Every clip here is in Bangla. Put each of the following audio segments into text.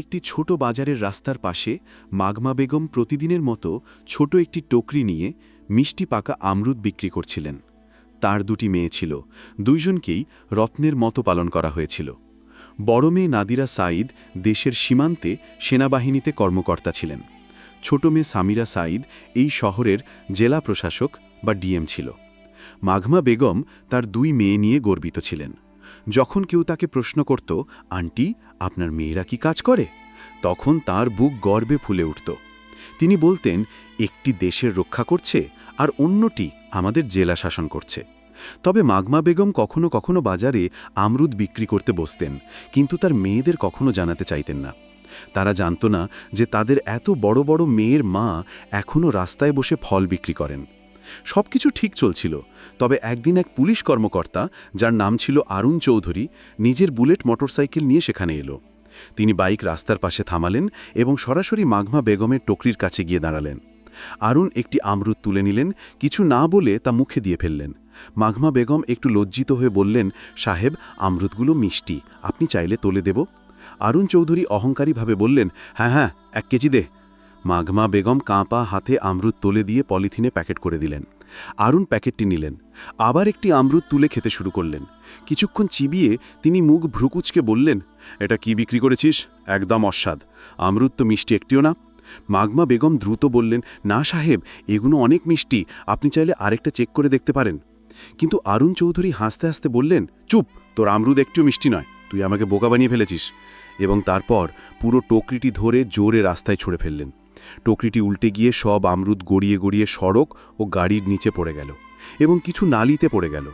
একটি ছোট বাজারের রাস্তার পাশে মাগমা বেগম প্রতিদিনের মতো ছোট একটি টোকরি নিয়ে মিষ্টি পাকা আমরুদ বিক্রি করছিলেন। তার দুটি মেয়ে ছিল। দুইজনকেই রত্নের মতো পালন করা হয়েছিল। বড় মেয়ে নাদিরা সাঈদ দেশের সীমান্তে সেনাবাহিনীতে কর্মকর্তা ছিলেন। ছোট মেয়ে সামিরা সাঈদ এই শহরের জেলা প্রশাসক বা ডিএম ছিল। মাঘমা বেগম তার দুই মেয়ে নিয়ে গর্বিত ছিলেন। যখন কেউ তাকে প্রশ্ন করত, আন্টি, আপনার মেয়েরা কি কাজ করে? তখন তার বুক গর্বে ফুলে উঠত। তিনি বলতেন, একটি দেশের রক্ষা করছে আর অন্যটি আমাদের জেলা শাসন করছে। তবে মাগমা বেগম কখনো কখনো বাজারে আমরুদ বিক্রি করতে বসতেন, কিন্তু তার মেয়েদের কখনো জানাতে চাইতেন না। তারা জানত না যে তাদের এত বড় বড় মেয়ের মা এখনও রাস্তায় বসে ফল বিক্রি করেন। সবকিছু ঠিক চলছিল। তবে একদিন এক পুলিশ কর্মকর্তা, যার নাম ছিল আরুণ চৌধুরী, নিজের বুলেট মোটরসাইকেল নিয়ে সেখানে এলো। তিনি বাইক রাস্তার পাশে থামালেন এবং সরাসরি মাঘমা বেগমের টকরির কাছে গিয়ে দাঁড়ালেন। আরুণ একটি আমরুদ তুলে নিলেন, কিছু না বলে তা মুখে দিয়ে ফেললেন। মাঘমা বেগম একটু লজ্জিত হয়ে বললেন, সাহেব, আমরুদগুলো মিষ্টি, আপনি চাইলে তোলে দেব। আরুণ চৌধুরী অহংকারীভাবে বললেন হ্যাঁ হ্যাঁ এক কেজি দে। মাঘমা বেগম কাঁপা হাতে আমরুদ তুলে দিয়ে পলিথিনে প্যাকেট করে দিলেন। আরুণ প্যাকেটটি নিলেন। আবার একটি আমরুদ তুলে খেতে শুরু করলেন। কিছুক্ষণ চিবিয়ে তিনি মুখ ভ্রুকুচকে বললেন, এটা কি বিক্রি করেছিস? একদম অস্বাদ। আমরুদ তো মিষ্টি একটিও না। মাগমা বেগম দ্রুত বললেন, না সাহেব, এগুলো অনেক মিষ্টি। আপনি চাইলে আরেকটা চেক করে দেখতে পারেন। কিন্তু আরুণ চৌধুরী হাসতে হাসতে বললেন, চুপ, তোর আমরুদ একটিও মিষ্টি নয়। তুই আমাকে বোকা বানিয়ে ফেলেছিস। এবং তারপর পুরো টোকরিটি ধরে জোরে রাস্তায় ছুড়ে ফেললেন। টোকরিটি উল্টে গিয়ে সব আমরুদ গড়িয়ে গড়িয়ে সড়ক ও গাড়ির নিচে পড়ে গেল এবং কিছু নালিতে পড়ে গেল।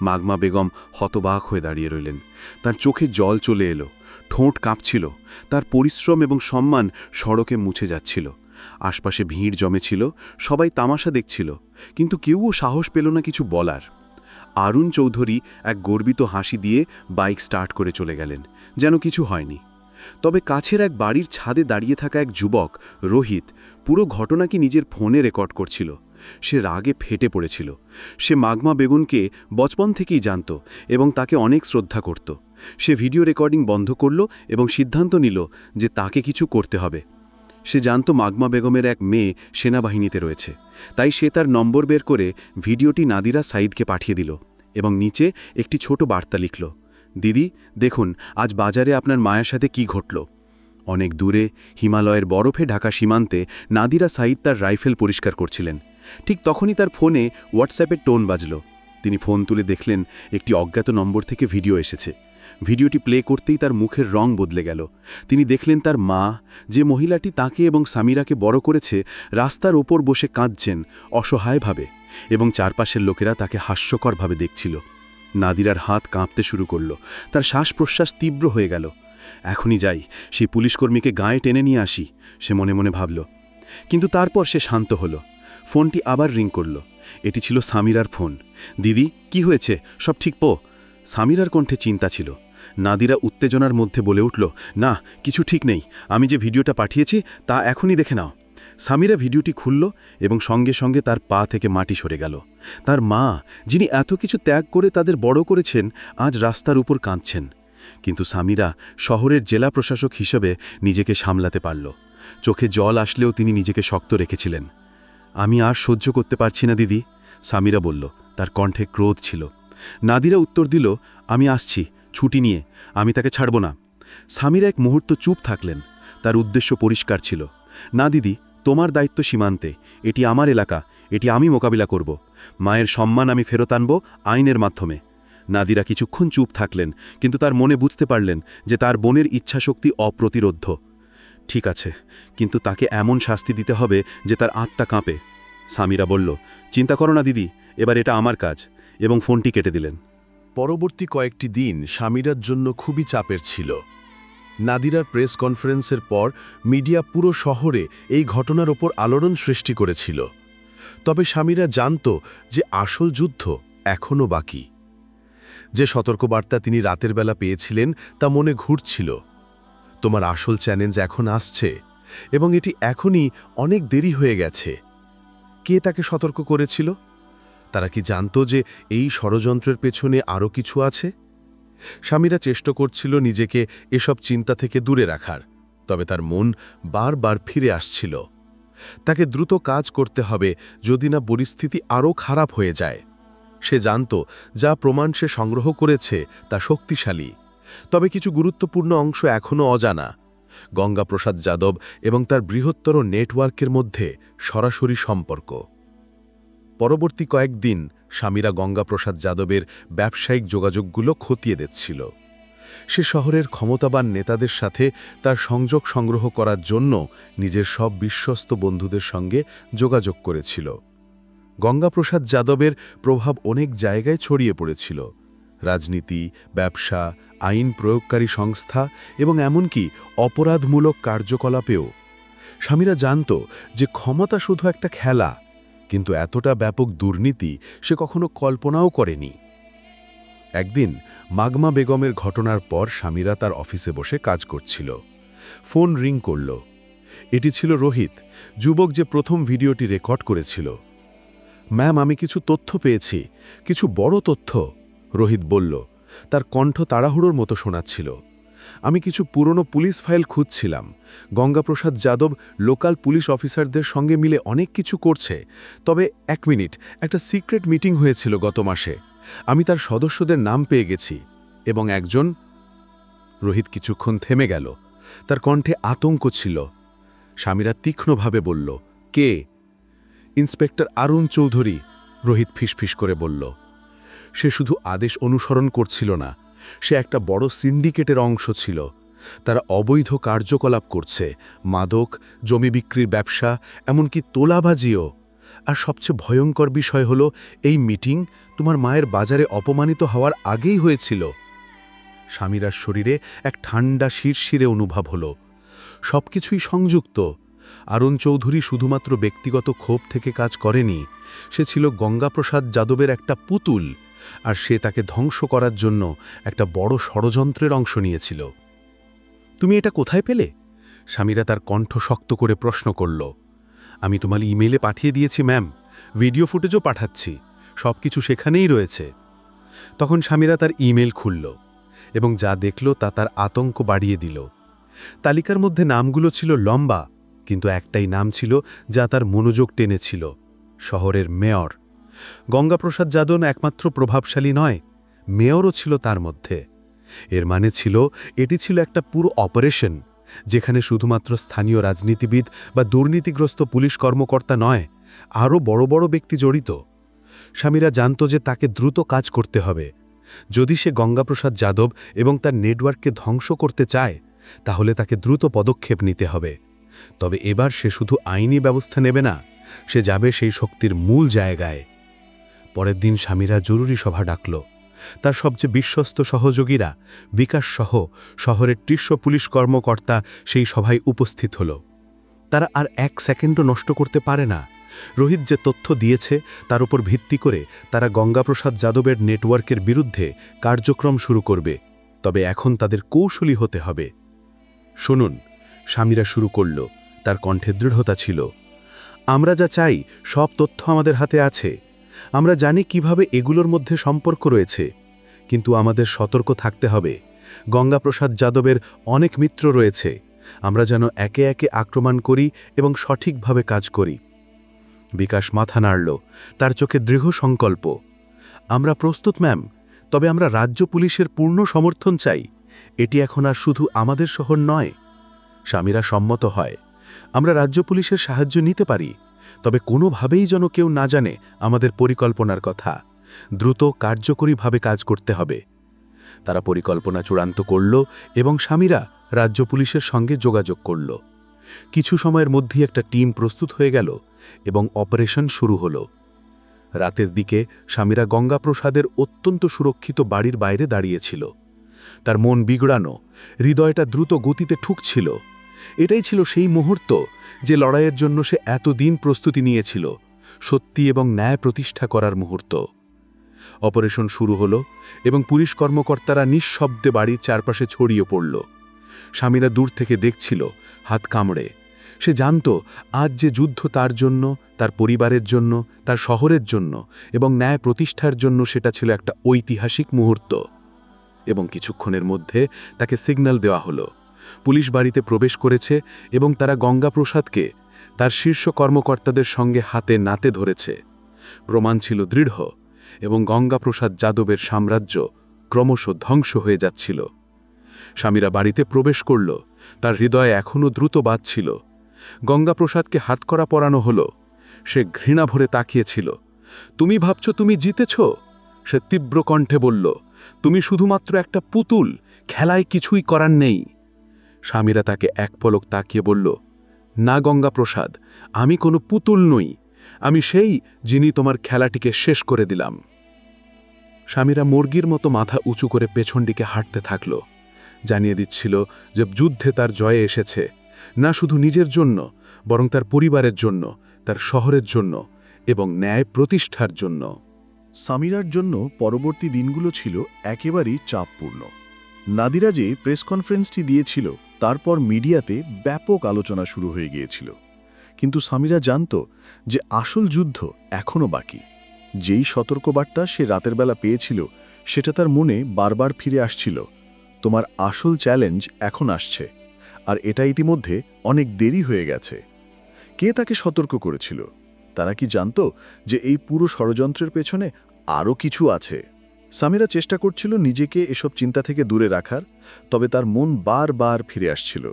মাগমা বেগম হতবাক হয়ে দাঁড়িয়ে রইলেন। তার চোখে জল চলে এলো, ঠোঁট কাঁপছিল, তার পরিশ্রম এবং সম্মান সড়কে মুছে যাচ্ছিল। আশপাশে ভিড় জমেছিল, সবাই তামাশা দেখছিল, কিন্তু কেউও সাহস পেল না কিছু বলার। আরুণ চৌধুরী এক গর্বিত হাসি দিয়ে বাইক স্টার্ট করে চলে গেলেন, যেন কিছু হয়নি। তবে কাছের এক বাড়ির ছাদে দাঁড়িয়ে থাকা এক যুবক, রোহিত, পুরো ঘটনাকে নিজের ফোনে রেকর্ড করছিল। সে রাগে ফেটে পড়েছিল। সে মাগমা বেগুনকে বচপন থেকেই জানত এবং তাকে অনেক শ্রদ্ধা করত। সে ভিডিও রেকর্ডিং বন্ধ করল এবং সিদ্ধান্ত নিল যে তাকে কিছু করতে হবে। সে জানত মাগমা বেগমের এক মেয়ে সেনাবাহিনীতে রয়েছে। তাই সে তার নম্বর বের করে ভিডিওটি নাদিরা সাইদকে পাঠিয়ে দিল এবং নিচে একটি ছোট বার্তা লিখল। দিদি, দেখুন, আজ বাজারে আপনার মায়ের সাথে কি ঘটল। অনেক দূরে হিমালয়ের বরফে ঢাকা সীমান্তে নাদিরা সাইদ তার রাইফেল পরিষ্কার করছিলেন। ঠিক তখনই তার ফোনে হোয়াটসঅ্যাপের টোন বাজল। তিনি ফোন তুলে দেখলেন, একটি অজ্ঞাত নম্বর থেকে ভিডিও এসেছে। ভিডিওটি প্লে করতেই তার মুখের রং বদলে গেল। তিনি দেখলেন তার মা, যে মহিলাটি তাকে এবং সামিরাকে বড় করেছে, রাস্তার ওপর বসে কাঁদছেন অসহায়ভাবে এবং চারপাশের লোকেরা তাকে হাস্যকরভাবে দেখছিল। নাদিরার হাত কাঁপতে শুরু করল। তার শ্বাস প্রশ্বাস তীব্র হয়ে গেল। এখনই যাই, সেই পুলিশকর্মীকে গায়ে টেনে নিয়ে আসি, সে মনে মনে ভাবল। কিন্তু তারপর সে শান্ত হল। ফোনটি আবার রিং করল। এটি ছিল সামিরার ফোন। দিদি, কি হয়েছে? সব ঠিক পো? সামিরার কণ্ঠে চিন্তা ছিল। নাদিরা উত্তেজনার মধ্যে বলে উঠল, না, কিছু ঠিক নেই। আমি যে ভিডিওটা পাঠিয়েছি, তা এখনই দেখে নাও। সামিরা ভিডিওটি খুলল এবং সঙ্গে সঙ্গে তার পা থেকে মাটি সরে গেল। তার মা, যিনি এত কিছু ত্যাগ করে তাদের বড় করেছেন, আজ রাস্তার উপর কাঁদছেন। কিন্তু সামিরা শহরের জেলা প্রশাসক হিসেবে নিজেকে সামলাতে পারল। চোখে জল আসলেও তিনি নিজেকে শক্ত রেখেছিলেন। আমি আর সহ্য করতে পারছি না, দিদি সামিরা বলল। তার কণ্ঠে ক্রোধ ছিল। নাদিরা উত্তর দিল, আমি আসছি, ছুটি নিয়ে, আমি তাকে ছাড়ব না। সামিরা এক মুহূর্ত চুপ থাকলেন। তার উদ্দেশ্য পরিষ্কার ছিল। না, দিদি তোমার দায়িত্ব সীমান্তে, এটি আমার এলাকা, এটি আমি মোকাবিলা করব। মায়ের সম্মান আমি ফেরত আনব আইনের মাধ্যমে। নাদিরা কিছুক্ষণ চুপ থাকলেন, কিন্তু তার মনে বুঝতে পারলেন যে তার বোনের ইচ্ছাশক্তি অপ্রতিরোধ্য। ঠিক আছে, কিন্তু তাকে এমন শাস্তি দিতে হবে যে তার আত্মা কাঁপে। সামিরা বলল, চিন্তা করো না দিদি, এবার এটা আমার কাজ। এবং ফোনটি কেটে দিলেন। পরবর্তী কয়েকটি দিন স্বামীরার জন্য খুবই চাপের ছিল। নাদিরার প্রেস কনফারেন্সের পর মিডিয়া পুরো শহরে এই ঘটনার ওপর আলোড়ন সৃষ্টি করেছিল। তবে স্বামীরা জানত যে আসল যুদ্ধ এখনও বাকি। যে সতর্কবার্তা তিনি রাতের বেলা পেয়েছিলেন তা মনে ঘুরছিল। তোমার আসল চ্যালেঞ্জ এখন আসছে এবং এটি এখনই অনেক দেরি হয়ে গেছে। কে তাকে সতর্ক করেছিল? তারা কি জানত যে এই ষড়যন্ত্রের পেছনে আরও কিছু আছে? স্বামীরা চেষ্টা করছিল নিজেকে এসব চিন্তা থেকে দূরে রাখার, তবে তার মন বারবার ফিরে আসছিল। তাকে দ্রুত কাজ করতে হবে যদি না পরিস্থিতি আরও খারাপ হয়ে যায়। সে জানত যা প্রমাণ সে সংগ্রহ করেছে তা শক্তিশালী। তবে কিছু গুরুত্বপূর্ণ অংশ এখনও অজানা। গঙ্গাপ্রসাদ যাদব এবং তার বৃহত্তর নেটওয়ার্কের মধ্যে সরাসরি সম্পর্ক। পরবর্তী কয়েকদিন স্বামীরা গঙ্গাপ্রসাদ যাদবের ব্যবসায়িক যোগাযোগগুলো খতিয়ে দিচ্ছিল সে শহরের ক্ষমতাবান নেতাদের সাথে তার সংযোগ সংগ্রহ করার জন্য নিজের সব বিশ্বস্ত বন্ধুদের সঙ্গে যোগাযোগ করেছিল। গঙ্গাপ্রসাদ যাদবের প্রভাব অনেক জায়গায় ছড়িয়ে পড়েছিল। রাজনীতি, ব্যবসা, আইন প্রয়োগকারী সংস্থা এবং এমনকি অপরাধমূলক কার্যকলাপেও। স্বামীরা জানত যে ক্ষমতা শুধু একটা খেলা কিন্তু এতটা ব্যাপক দুর্নীতি সে কখনো কল্পনাও করেনি। একদিন মাগমা বেগমের ঘটনার পর স্বামীরা তার অফিসে বসে কাজ করছিল। ফোন রিং করল। এটি ছিল রোহিত, যুবক যে প্রথম ভিডিওটি রেকর্ড করেছিল। ম্যাম, আমি কিছু তথ্য পেয়েছি, কিছু বড় তথ্য, রোহিত বলল। তার কণ্ঠ তাড়াহুড়োর মতো শোনাচ্ছিল। আমি কিছু পুরনো পুলিশ ফাইল খুঁজছিলাম। গঙ্গাপ্রসাদ যাদব লোকাল পুলিশ অফিসারদের সঙ্গে মিলে অনেক কিছু করছে। তবে এক মিনিট, একটা সিক্রেট মিটিং হয়েছিল গত মাসে। আমি তার সদস্যদের নাম পেয়ে গেছি এবং একজন, রোহিত কিছুক্ষণ থেমে গেল। তার কণ্ঠে আতঙ্ক ছিল। স্বামীরা তীক্ষ্ণভাবে বলল, কে? ইন্সপেক্টর আরুণ চৌধুরী, রোহিত ফিসফিস করে বলল, সে শুধু আদেশ অনুসরণ করছিল না সে একটা বড় সিন্ডিকেটের অংশ ছিল। তারা অবৈধ কার্যকলাপ করছে, মাদক, জমি বিক্রির ব্যবসা, এমনকি তোলাবাজিও। আর সবচেয়ে ভয়ঙ্কর বিষয় হল, এই মিটিং তোমার মায়ের বাজারে অপমানিত হওয়ার আগেই হয়েছিল। স্বামীরার শরীরে এক ঠান্ডা শিরশিরে অনুভব হল। সবকিছুই সংযুক্ত। আরুণ চৌধুরী শুধুমাত্র ব্যক্তিগত ক্ষোভ থেকে কাজ করেনি, সে ছিল গঙ্গাপ্রসাদ যাদবের একটা পুতুল। আর সে তাকে ধ্বংস করার জন্য একটা বড় ষড়যন্ত্রের অংশ নিয়েছিল। তুমি এটা কোথায় পেলে? স্বামীরা তার কণ্ঠ শক্ত করে প্রশ্ন করল। আমি তোমার ইমেলে পাঠিয়ে দিয়েছি, ম্যাম। ভিডিও ফুটেজও পাঠাচ্ছি। সব কিছু সেখানেই রয়েছে। তখন স্বামীরা তার ইমেল খুলল এবং যা দেখল তা তার আতঙ্ক বাড়িয়ে দিল। তালিকার মধ্যে নামগুলো ছিল লম্বা, কিন্তু একটাই নাম ছিল যা তার মনোযোগ টেনেছিল, শহরের মেয়র। গঙ্গাপ্রসাদ যাদব একমাত্র প্রভাবশালী নয়, মেয়রও ছিল তার মধ্যে। এর মানে ছিল, এটি ছিল একটা পুরো অপারেশন, যেখানে শুধুমাত্র স্থানীয় রাজনীতিবিদ বা দুর্নীতিগ্রস্ত পুলিশ কর্মকর্তা নয়, আরও বড় বড় ব্যক্তি জড়িত। স্বামীরা জানত যে তাকে দ্রুত কাজ করতে হবে। যদি সে গঙ্গাপ্রসাদ যাদব এবং তার নেটওয়ার্ককে ধ্বংস করতে চায়, তাহলে তাকে দ্রুত পদক্ষেপ নিতে হবে। তবে এবার সে শুধু আইনি ব্যবস্থা নেবে না, সে যাবে সেই শক্তির মূল জায়গায়। পরের দিন স্বামীরা জরুরি সভা ডাকল। তার সবচেয়ে বিশ্বস্ত সহযোগীরা বিকাশ সহ শহরের ত্রিশ পুলিশ কর্মকর্তা সেই সভায় উপস্থিত হল। তারা আর এক সেকেন্ডও নষ্ট করতে পারে না। রোহিত যে তথ্য দিয়েছে, তার উপর ভিত্তি করে তারা গঙ্গাপ্রসাদ যাদবের নেটওয়ার্কের বিরুদ্ধে কার্যক্রম শুরু করবে। তবে এখন তাদের কৌশলী হতে হবে। শুনুন, স্বামীরা শুরু করল। তার কণ্ঠে দৃঢ়তা ছিল। আমরা যা চাই, সব তথ্য আমাদের হাতে আছে। আমরা জানি কীভাবে এগুলোর মধ্যে সম্পর্ক রয়েছে, কিন্তু আমাদের সতর্ক থাকতে হবে। গঙ্গাপ্রসাদ যাদবের অনেক মিত্র রয়েছে। আমরা যেন একে একে আক্রমণ করি এবং সঠিকভাবে কাজ করি। বিকাশ মাথা নাড়ল, তার চোখে দৃঢ় সংকল্প। আমরা প্রস্তুত, ম্যাম, তবে আমরা রাজ্য পুলিশের পূর্ণ সমর্থন চাই। এটি এখন আর শুধু আমাদের শহর নয়। স্বামীরা সম্মত হয়। আমরা রাজ্য পুলিশের সাহায্য নিতে পারি। তবে কোনোভাবেই যেন কেউ না জানে আমাদের পরিকল্পনার কথা। দ্রুত কার্যকরীভাবে কাজ করতে হবে। তারা পরিকল্পনা চূড়ান্ত করল এবং স্বামীরা রাজ্য পুলিশের সঙ্গে যোগাযোগ করল। কিছু সময়ের মধ্যেই একটা টিম প্রস্তুত হয়ে গেল এবং অপারেশন শুরু হল। রাতের দিকে স্বামীরা গঙ্গাপ্রসাদের অত্যন্ত সুরক্ষিত বাড়ির বাইরে দাঁড়িয়েছিল তার মন বিগড়ানো, হৃদয়টা দ্রুত গতিতে ঠুকছিল। এটাই ছিল সেই মুহূর্ত যে লড়াইয়ের জন্য সে এতদিন প্রস্তুতি নিয়েছিল, সত্যি এবং ন্যায় প্রতিষ্ঠা করার মুহূর্ত। অপারেশন শুরু হল এবং পুলিশ কর্মকর্তারা নিঃশব্দে বাড়ির চারপাশে ছড়িয়ে পড়ল। স্বামীরা দূর থেকে দেখছিল, হাত কামড়ে। সে জানত, আজ যে যুদ্ধ তার জন্য, তার পরিবারের জন্য, তার শহরের জন্য এবং ন্যায় প্রতিষ্ঠার জন্য সেটা ছিল একটা ঐতিহাসিক মুহূর্ত। এবং কিছুক্ষণের মধ্যে তাকে সিগন্যাল দেওয়া হলো। পুলিশ বাড়িতে প্রবেশ করেছে এবং তারা গঙ্গাপ্রসাদকে তার শীর্ষ কর্মকর্তাদের সঙ্গে হাতে নাতে ধরেছে। প্রমাণ ছিল দৃঢ় এবং গঙ্গাপ্রসাদ যাদবের সাম্রাজ্য ক্রমশ ধ্বংস হয়ে যাচ্ছিল। স্বামীরা বাড়িতে প্রবেশ করল, তার হৃদয়ে এখনও দ্রুত বাজছিল গঙ্গাপ্রসাদকে হাতকড়া পরানো হলো, সে ঘৃণা ভরে তাকিয়েছিল। তুমি ভাবছ তুমি জিতেছ? সে তীব্র কণ্ঠে বলল, তুমি শুধুমাত্র একটা পুতুল, খেলায় কিছুই করার নেই। স্বামীরা তাকে এক পলক তাকিয়ে বলল, না, গঙ্গাপ্রসাদ, আমি কোনো পুতুল নই। আমি সেই যিনি তোমার খেলাটিকে শেষ করে দিলাম। স্বামীরা মুরগির মতো মাথা উঁচু করে পেছন দিকে হাঁটতে থাকল। জানিয়ে দিচ্ছিল যে যুদ্ধে তার জয়ে এসেছে। না শুধু নিজের জন্য, বরং তার পরিবারের জন্য, তার শহরের জন্য এবং ন্যায় প্রতিষ্ঠার জন্য। সামিরার জন্য পরবর্তী দিনগুলো ছিল একেবারেই চাপপূর্ণ। নাদিরা যে প্রেস কনফারেন্সটি দিয়েছিল, তারপর মিডিয়াতে ব্যাপক আলোচনা শুরু হয়ে গিয়েছিল। কিন্তু সামিরা জানত যে আসল যুদ্ধ এখনও বাকি। যেই সতর্কবার্তা সে রাতের বেলা পেয়েছিল, সেটা তার মনে বারবার ফিরে আসছিল, তোমার আসল চ্যালেঞ্জ এখন আসছে, আর এটা ইতিমধ্যে অনেক দেরি হয়ে গেছে। কে তাকে সতর্ক করেছিল? তারা কি জানত যে এই পুরো ষড়যন্ত্রের পেছনে আরও কিছু আছে? সামিরা চেষ্টা করছিল নিজেকে এসব চিন্তা থেকে দূরে রাখার, তবে তার মন বারবার ফিরে আসছিল।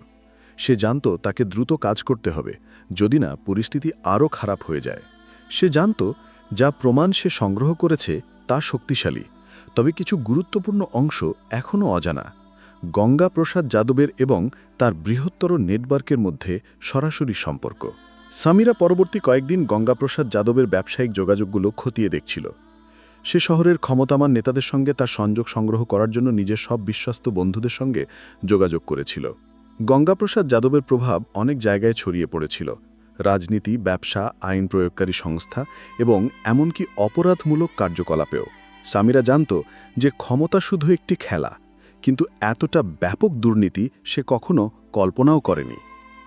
সে জানত তাকে দ্রুত কাজ করতে হবে, যদি না পরিস্থিতি আরও খারাপ হয়ে যায়। সে জানত যা প্রমাণ সে সংগ্রহ করেছে তা শক্তিশালী, তবে কিছু গুরুত্বপূর্ণ অংশ এখনও অজানা। গঙ্গা প্রসাদ যাদবের এবং তার বৃহত্তর নেটওয়ার্কের মধ্যে সরাসরি সম্পর্ক। সামিরা পরবর্তী কয়েকদিন গঙ্গাপ্রসাদ যাদবের ব্যবসায়িক যোগাযোগগুলো খতিয়ে দেখছিল। সে শহরের ক্ষমতামান নেতাদের সঙ্গে তার সংযোগ সংগ্রহ করার জন্য নিজের সব বিশ্বস্ত বন্ধুদের সঙ্গে যোগাযোগ করেছিল। গঙ্গাপ্রসাদ যাদবের প্রভাব অনেক জায়গায় ছড়িয়ে পড়েছিল। রাজনীতি, ব্যবসা, আইন প্রয়োগকারী সংস্থা এবং এমনকি অপরাধমূলক কার্যকলাপেও। সামিরা জানত যে ক্ষমতা শুধু একটি খেলা, কিন্তু এতটা ব্যাপক দুর্নীতি সে কখনো কল্পনাও করেনি।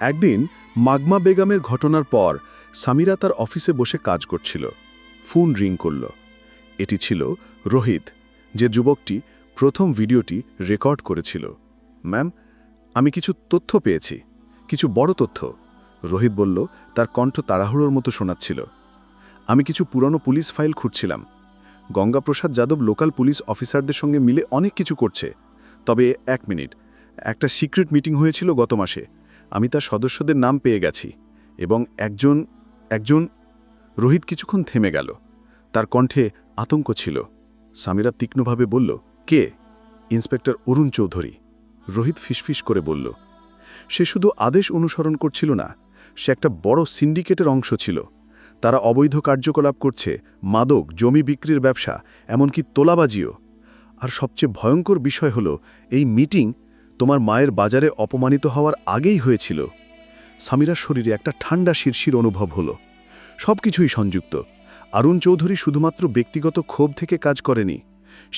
একদিন মাগমা বেগমের ঘটনার পর সামিরা তার অফিসে বসে কাজ করছিল। ফোন রিং করল। এটি ছিল রোহিত, যে যুবকটি প্রথম ভিডিওটি রেকর্ড করেছিল। ম্যাম, আমি কিছু তথ্য পেয়েছি, কিছু বড় তথ্য, রোহিত বলল, তার কণ্ঠ তাড়াহুড়োর মতো শোনাচ্ছিল। আমি কিছু পুরনো পুলিশ ফাইল খুঁজছিলাম। গঙ্গাপ্রসাদ যাদব লোকাল পুলিশ অফিসারদের সঙ্গে মিলে অনেক কিছু করছে। তবে এক মিনিট, একটা সিক্রেট মিটিং হয়েছিল গত মাসে। আমি তার সদস্যদের নাম পেয়ে গেছি এবং একজন একজন, রোহিত কিছুক্ষণ থেমে গেল। তার কণ্ঠে আতঙ্ক ছিল। সামিরা তীক্ষ্ণভাবে বলল, কে? ইন্সপেক্টর অরুণ চৌধুরী। রোহিত ফিসফিস করে বলল, সে শুধু আদেশ অনুসরণ করছিল না, সে একটা বড় সিন্ডিকেটের অংশ ছিল। তারা অবৈধ কার্যকলাপ করছে, মাদক, জমি বিক্রির ব্যবসা, এমনকি তোলাবাজিও। আর সবচেয়ে ভয়ঙ্কর বিষয় হল, এই মিটিং তোমার মায়ের বাজারে অপমানিত হওয়ার আগেই হয়েছিল। সামিরার শরীরে একটা ঠান্ডা শিরশির অনুভব হলো। সব কিছুই সংযুক্ত। অরুণ চৌধুরী শুধুমাত্র ব্যক্তিগত ক্ষোভ থেকে কাজ করেনি।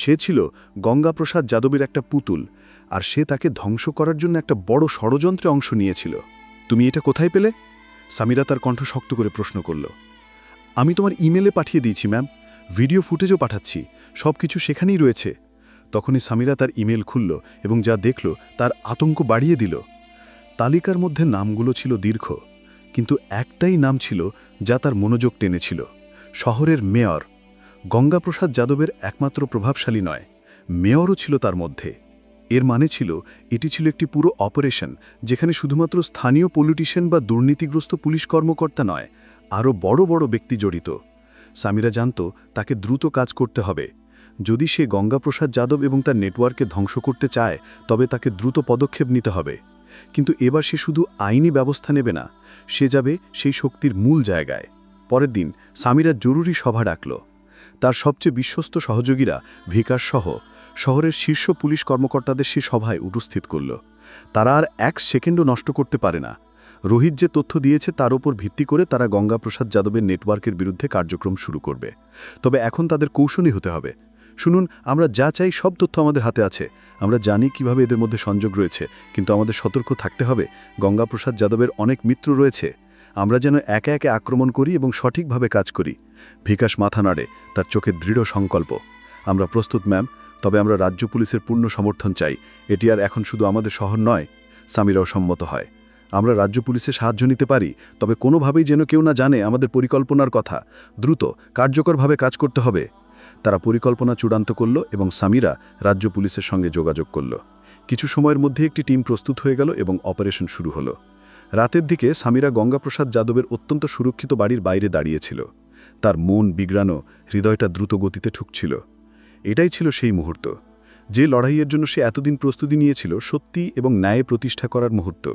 সে ছিল গঙ্গাপ্রসাদ যাদবের একটা পুতুল, আর সে তাকে ধ্বংস করার জন্য একটা বড় ষড়যন্ত্রে অংশ নিয়েছিল। তুমি এটা কোথায় পেলে? সামিরা তার কণ্ঠ শক্ত করে প্রশ্ন করল। আমি তোমার ইমেলে পাঠিয়ে দিয়েছি, ম্যাম। ভিডিও ফুটেজও পাঠাচ্ছি। সব কিছু সেখানেই রয়েছে। তখনই সামিরা তার ইমেল খুলল এবং যা দেখল তার আতঙ্ক বাড়িয়ে দিল। তালিকার মধ্যে নামগুলো ছিল দীর্ঘ, কিন্তু একটাই নাম ছিল যা তার মনোযোগ টেনেছিল। শহরের মেয়র। গঙ্গাপ্রসাদ যাদবের একমাত্র প্রভাবশালী নয়, মেয়রও ছিল তার মধ্যে। এর মানে ছিল, এটি ছিল একটি পুরো অপারেশন, যেখানে শুধুমাত্র স্থানীয় পলিটিশিয়ান বা দুর্নীতিগ্রস্ত পুলিশ কর্মকর্তা নয়, আরও বড় বড় ব্যক্তি জড়িত। সামিরা জানত, তাকে দ্রুত কাজ করতে হবে। যদি সে গঙ্গাপ্রসাদ যাদব এবং তার নেটওয়ার্কে ধ্বংস করতে চায়, তবে তাকে দ্রুত পদক্ষেপ নিতে হবে। কিন্তু এবার সে শুধু আইনি ব্যবস্থা নেবে না, সে যাবে সেই শক্তির মূল জায়গায়। পরের দিন সামিরা জরুরি সভা ডাকল। তার সবচেয়ে বিশ্বস্ত সহযোগীরা ভিকাস সহ শহরের শীর্ষ পুলিশ কর্মকর্তাদের সে সভায় উপস্থিত করল। তারা আর এক সেকেন্ডও নষ্ট করতে পারে না। রোহিত যে তথ্য দিয়েছে তার উপর ভিত্তি করে তারা গঙ্গাপ্রসাদ যাদবের নেটওয়ার্কের বিরুদ্ধে কার্যক্রম শুরু করবে। তবে এখন তাদের কৌশলী হতে হবে। শুনুন, আমরা যা চাই সব তথ্য আমাদের হাতে আছে। আমরা জানি কীভাবে এদের মধ্যে সংযোগ রয়েছে, কিন্তু আমাদের সতর্ক থাকতে হবে। গঙ্গাপ্রসাদ যাদবের অনেক মিত্র রয়েছে। আমরা যেন একে একে আক্রমণ করি এবং সঠিকভাবে কাজ করি। ভিকাশ মাথা নাড়ে, তার চোখে দৃঢ় সংকল্প। আমরা প্রস্তুত, ম্যাম, তবে আমরা রাজ্য পুলিশের পূর্ণ সমর্থন চাই। এটি আর এখন শুধু আমাদের শহর নয়, সামিরাও সম্মত হয়। আমরা রাজ্য পুলিশে সাহায্য নিতে পারি, তবে কোনোভাবেই যেন কেউ না জানে আমাদের পরিকল্পনার কথা। দ্রুত, কার্যকরভাবে কাজ করতে হবে। তারা পরিকল্পনা চূড়ান্ত করল এবং সামিরা রাজ্য পুলিশের সঙ্গে যোগাযোগ করল। কিছু সময়ের মধ্যে একটি টিম প্রস্তুত হয়ে গেল এবং অপারেশন শুরু হলো। রাতের দিকে সামিরা গঙ্গাপ্রসাদ যাদবের অত্যন্ত সুরক্ষিত বাড়ির বাইরে দাঁড়িয়েছিল। তার মন বিগ্রানো হৃদয়টা দ্রুত গতিতে ঠুকছিল। এটাই ছিল সেই মুহূর্ত। যে লড়াইয়ের জন্য সে এতদিন প্রস্তুতি নিয়েছিল সত্যি এবং ন্যায় প্রতিষ্ঠা করার মুহূর্ত।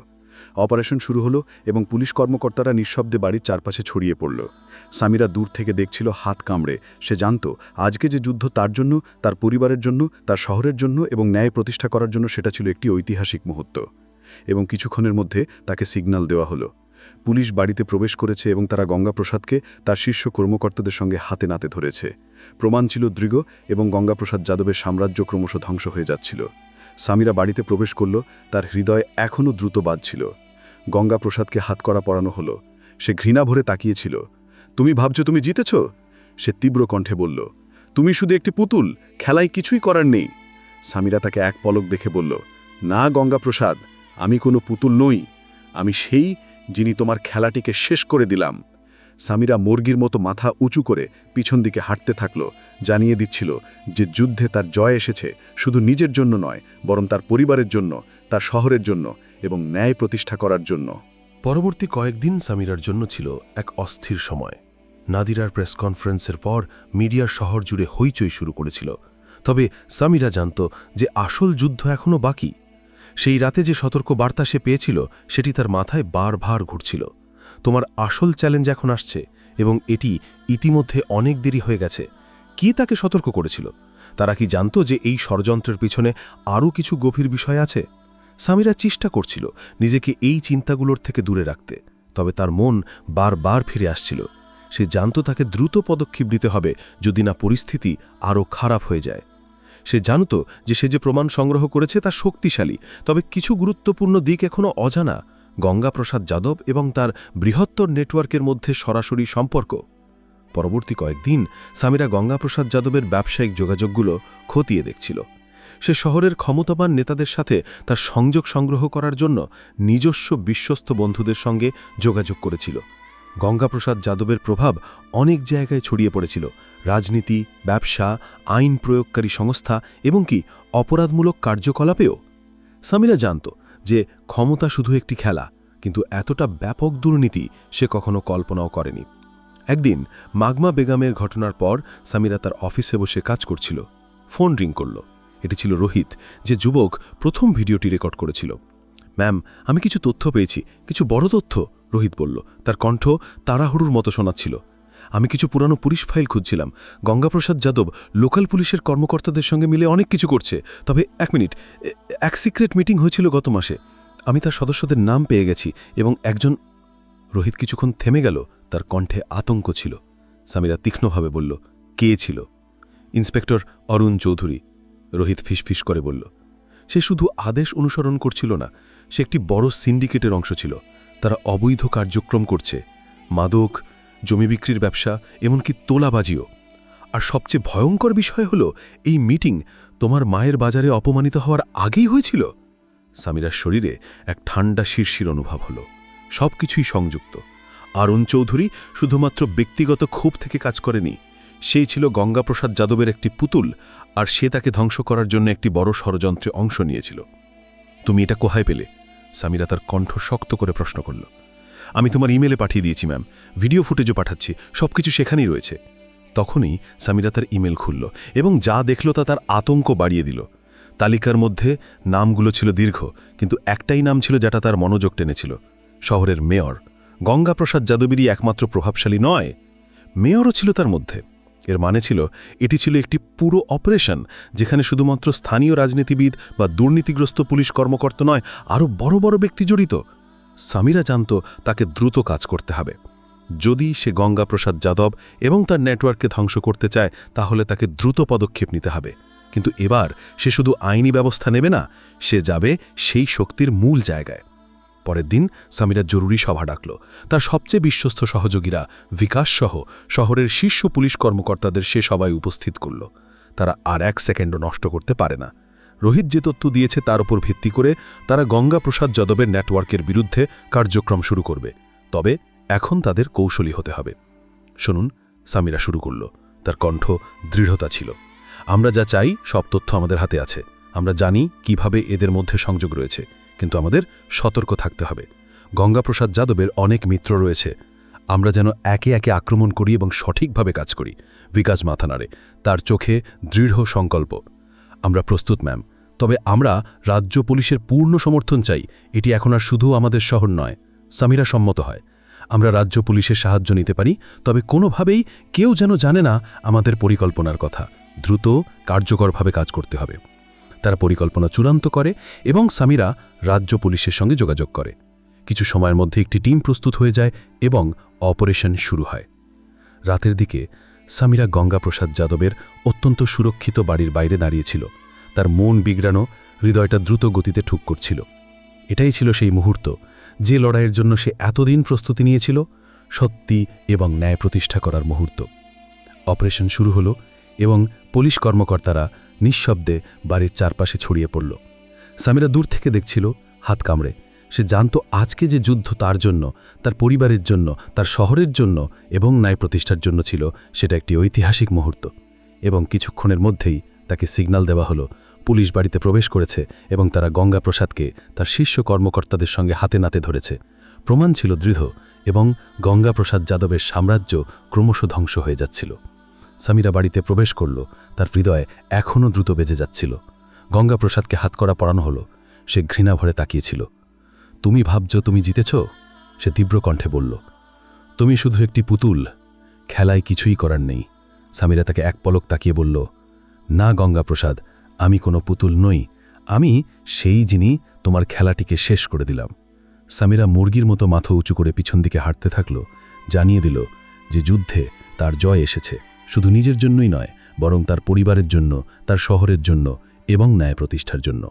অপারেশন শুরু হলো এবং পুলিশ কর্মকর্তারা নিঃশব্দে বাড়ির চারপাশে ছড়িয়ে পড়ল। সামিরা দূর থেকে দেখছিল হাত কামড়ে। সে জানত, আজকে যে যুদ্ধ তার জন্য, তার পরিবারের জন্য, তার শহরের জন্য এবং ন্যায় প্রতিষ্ঠা করার জন্য সেটা ছিল একটি ঐতিহাসিক মুহূর্ত। এবং কিছুক্ষণের মধ্যে তাকে সিগন্যাল দেওয়া হলো। পুলিশ বাড়িতে প্রবেশ করেছে এবং তারা গঙ্গাপ্রসাদকে তার শীর্ষ কর্মকর্তাদের সঙ্গে হাতে নাতে ধরেছে। প্রমাণ ছিল দৃঢ় এবং গঙ্গাপ্রসাদ যাদবের সাম্রাজ্য ক্রমশ ধ্বংস হয়ে যাচ্ছিল। সামিরা বাড়িতে প্রবেশ করল, তার হৃদয় এখনও দ্রুত বাজছিল গঙ্গাপ্রসাদকে হাতকড়া পরানো হলো। সে ঘৃণা ভরে তাকিয়েছিল। তুমি ভাবছ তুমি জিতেছ? সে তীব্র কণ্ঠে বলল। তুমি শুধু একটি পুতুল, খেলায় কিছুই করার নেই। সামিরা তাকে এক পলক দেখে বলল, না গঙ্গাপ্রসাদ আমি কোনো পুতুল নই। আমি সেই যিনি তোমার খেলাটিকে শেষ করে দিলাম। সামিরা মুরগির মতো মাথা উঁচু করে পিছন দিকে হাঁটতে থাকল, জানিয়ে দিচ্ছিল যে যুদ্ধে তার জয় এসেছে শুধু নিজের জন্য নয়, বরং তার পরিবারের জন্য, তার শহরের জন্য এবং ন্যায় প্রতিষ্ঠা করার জন্য। পরবর্তী কয়েকদিন সামিরার জন্য ছিল এক অস্থির সময়। নাদিরার প্রেস কনফারেন্সের পর মিডিয়ার শহর জুড়ে হইচই শুরু করেছিল। তবে সামিরা জানত যে আসল যুদ্ধ এখনও বাকি। সেই রাতে যে সতর্ক বার্তা সে পেয়েছিল, সেটি তার মাথায় বারবার ঘুরছিল। তোমার আসল চ্যালেঞ্জ এখন আসছে, এবং এটি ইতিমধ্যে অনেক দেরি হয়ে গেছে। কি তাকে সতর্ক করেছিল? তারা কি জানত যে এই ষড়যন্ত্রের পিছনে আরও কিছু গভীর বিষয় আছে? সামিরা চেষ্টা করছিল নিজেকে এই চিন্তাগুলোর থেকে দূরে রাখতে, তবে তার মন বারবার ফিরে আসছিল। সে জানত তাকে দ্রুত পদক্ষেপ নিতে হবে, যদি না পরিস্থিতি আরও খারাপ হয়ে যায়। সে জানত যে সে যে প্রমাণ সংগ্রহ করেছে তা শক্তিশালী, তবে কিছু গুরুত্বপূর্ণ দিক এখনও অজানা, গঙ্গাপ্রসাদ যাদব এবং তার বৃহত্তর নেটওয়ার্কের মধ্যে সরাসরি সম্পর্ক। পরবর্তী কয়েকদিন সামিরা গঙ্গাপ্রসাদ যাদবের ব্যবসায়িক যোগাযোগগুলো খতিয়ে দেখছিল। সে শহরের ক্ষমতাবান নেতাদের সাথে তার সংযোগ সংগ্রহ করার জন্য নিজস্ব বিশ্বস্ত বন্ধুদের সঙ্গে যোগাযোগ করেছিল। গঙ্গাপ্রসাদ যাদবের প্রভাব অনেক জায়গায় ছড়িয়ে পড়েছিল রাজনীতি, ব্যবসা, আইন প্রয়োগকারী সংস্থা এবং কি অপরাধমূলক কার্যকলাপেও? সামিরা জানত যে ক্ষমতা শুধু একটি খেলা, কিন্তু এতটা ব্যাপক দুর্নীতি সে কখনো কল্পনাও করেনি। একদিন মাগমা বেগমের ঘটনার পর সামিরা তার অফিসে বসে কাজ করছিল। ফোন রিং করল। এটি ছিল রোহিত, যে যুবক প্রথম ভিডিওটি রেকর্ড করেছিল। ম্যাম, আমি কিছু তথ্য পেয়েছি, কিছু বড় তথ্য, রোহিত বলল। তার কণ্ঠ তাড়াহুড়ুর মতো শোনাচ্ছিল। আমি কিছু পুরানো পুলিশ ফাইল খুঁজছিলাম। গঙ্গাপ্রসাদ যাদব লোকাল পুলিশের কর্মকর্তাদের সঙ্গে মিলে অনেক কিছু করছে। তবে এক মিনিট এক সিক্রেট মিটিং হয়েছিল গত মাসে। আমি তার সদস্যদের নাম পেয়ে গেছি এবং একজন রোহিত কিছুক্ষণ থেমে গেল, তার কণ্ঠে আতঙ্ক ছিল। সামিরা তীক্ষ্ণভাবে বলল, কে ছিল? ইন্সপেক্টর অরুণ চৌধুরী, রোহিত ফিসফিস করে বলল, সে শুধু আদেশ অনুসরণ করছিল না, সে একটি বড় সিন্ডিকেটের অংশ ছিল। তারা অবৈধ কার্যক্রম করছে। মাদক জমি বিক্রির ব্যবসা, এমনকি তোলাবাজিও। আর সবচেয়ে ভয়ঙ্কর বিষয় হল, এই মিটিং তোমার মায়ের বাজারে অপমানিত হওয়ার আগেই হয়েছিল? সামিরার শরীরে এক ঠান্ডা শিরশির অনুভব হল। সব কিছুই সংযুক্ত। আরুণ চৌধুরী শুধুমাত্র ব্যক্তিগত ক্ষোভ থেকে কাজ করেনি। সেই ছিল গঙ্গাপ্রসাদ যাদবের একটি পুতুল, আর সে তাকে ধ্বংস করার জন্য একটি বড় ষড়যন্ত্রে অংশ নিয়েছিল। তুমি এটা কোহায় পেলে? সামিরা তার কণ্ঠ শক্ত করে প্রশ্ন করল। আমি তোমার ইমেলে পাঠিয়ে দিয়েছি, ম্যাম। ভিডিও ফুটেজও পাঠাচ্ছি। সবকিছু সেখানেই রয়েছে। তখনই সামিরা তার ইমেল খুলল এবং যা দেখল তা তার আতঙ্ক বাড়িয়ে দিল। তালিকার মধ্যে নামগুলো ছিল দীর্ঘ, কিন্তু একটাই নাম ছিল যেটা তার মনোযোগ টেনেছিল। শহরের মেয়র। গঙ্গাপ্রসাদ যাদবেরই একমাত্র প্রভাবশালী নয়। মেয়রও ছিল তার মধ্যে। এর মানে ছিল, এটি ছিল একটি পুরো অপারেশন, যেখানে শুধুমাত্র স্থানীয় রাজনীতিবিদ বা দুর্নীতিগ্রস্ত পুলিশ কর্মকর্তা নয়, আরও বড় বড় ব্যক্তি জড়িত। সামিরা জানত তাকে দ্রুত কাজ করতে হবে। যদি সে গঙ্গাপ্রসাদ যাদব এবং তার নেটওয়ার্ককে ধ্বংস করতে চায়, তাহলে তাকে দ্রুত পদক্ষেপ নিতে হবে। কিন্তু এবার সে শুধু আইনি ব্যবস্থা নেবে না, সে যাবে সেই শক্তির মূল জায়গায়। পরের দিন সামিরা জরুরি সভা ডাকল। তার সবচেয়ে বিশ্বস্ত সহযোগীরা বিকাশসহ শহরের শীর্ষ পুলিশ কর্মকর্তাদের সে সবাই উপস্থিত করল। তারা আর এক সেকেন্ডও নষ্ট করতে পারে না। রোহিত যে তথ্য দিয়েছে তার উপর ভিত্তি করে তারা গঙ্গা প্রসাদ যাদবের নেটওয়ার্কের বিরুদ্ধে কার্যক্রম শুরু করবে। তবে এখন তাদের কৌশলী হতে হবে। শুনুন, সামিরা শুরু করল। তার কণ্ঠ দৃঢ়তা ছিল। আমরা যা চাই, সব তথ্য আমাদের হাতে আছে। আমরা জানি কীভাবে এদের মধ্যে সংযোগ রয়েছে, কিন্তু আমাদের সতর্ক থাকতে হবে। গঙ্গাপ্রসাদ যাদবের অনেক মিত্র রয়েছে। আমরা যেন একে একে আক্রমণ করি এবং সঠিকভাবে কাজ করি। বিকাশ মাথা নাড়ে তার চোখে দৃঢ় সংকল্প। আমরা প্রস্তুত, ম্যাম। তবে আমরা রাজ্য পুলিশের পূর্ণ সমর্থন চাই। এটি এখন আর শুধু আমাদের শহর নয়। সামিরা সম্মত হয়। আমরা রাজ্য পুলিশের সাহায্য নিতে পারি, তবে কোনোভাবেই কেউ যেন জানে না আমাদের পরিকল্পনার কথা। দ্রুত, কার্যকরভাবে কাজ করতে হবে। তারা পরিকল্পনা চূড়ান্ত করে এবং সামিরা রাজ্য পুলিশের সঙ্গে যোগাযোগ করে। কিছু সময়ের মধ্যে একটি টিম প্রস্তুত হয়ে যায় এবং অপারেশন শুরু হয়। রাতের দিকে সামিরা গঙ্গাপ্রসাদ যাদবের অত্যন্ত সুরক্ষিত বাড়ির বাইরে দাঁড়িয়েছিল তার মন বিগড়ানো হৃদয়টা দ্রুত গতিতে ঠুক করছিল। এটাই ছিল সেই মুহূর্ত, যে লড়াইয়ের জন্য সে এতদিন প্রস্তুতি নিয়েছিল, সত্যি এবং ন্যায় প্রতিষ্ঠা করার মুহূর্ত। অপারেশন শুরু হলো এবং পুলিশ কর্মকর্তারা নিঃশব্দে বাড়ির চারপাশে ছড়িয়ে পড়ল। সামিরা দূর থেকে দেখছিল, হাত কামড়ে। সে জানত আজকে যে যুদ্ধ তার জন্য, তার পরিবারের জন্য, তার শহরের জন্য এবং ন্যায় প্রতিষ্ঠার জন্য ছিল, সেটা একটি ঐতিহাসিক মুহূর্ত এবং কিছুক্ষণের মধ্যেই তাকে সিগন্যাল দেওয়া হলো পুলিশ বাড়িতে প্রবেশ করেছে এবং তারা গঙ্গা প্রসাদকে তার শীর্ষ কর্মকর্তাদের সঙ্গে হাতে নাতে ধরেছে। প্রমাণ ছিল দৃঢ় এবং গঙ্গা প্রসাদ যাদবের সাম্রাজ্য ক্রমশ ধ্বংস হয়ে যাচ্ছিল। সামিরা বাড়িতে প্রবেশ করল, তার হৃদয় এখনও দ্রুত বেজে যাচ্ছিল। গঙ্গা প্রসাদকে হাতকড়া পড়ানো হলো, সে ঘৃণা ভরে তাকিয়েছিল। তুমি ভাবছ তুমি জিতেছ? সে তীব্র কণ্ঠে বলল। তুমি শুধু একটি পুতুল, খেলায় কিছুই করার নেই। সামিরা তাকে এক পলক তাকিয়ে বলল, না গঙ্গা প্রসাদ আমি কোনো পুতুল নই, আমি সেই যিনি তোমার খেলাটিকে শেষ করে দিলাম। সামিরা মুরগির মতো মাথা উঁচু করে পিছন দিকে হাঁটতে থাকল, জানিয়ে দিল যে যুদ্ধে তার জয় এসেছে। শুধু নিজের জন্যই নয়, বরং তার পরিবারের জন্য, তার শহরের জন্য এবং ন্যায় প্রতিষ্ঠার জন্য।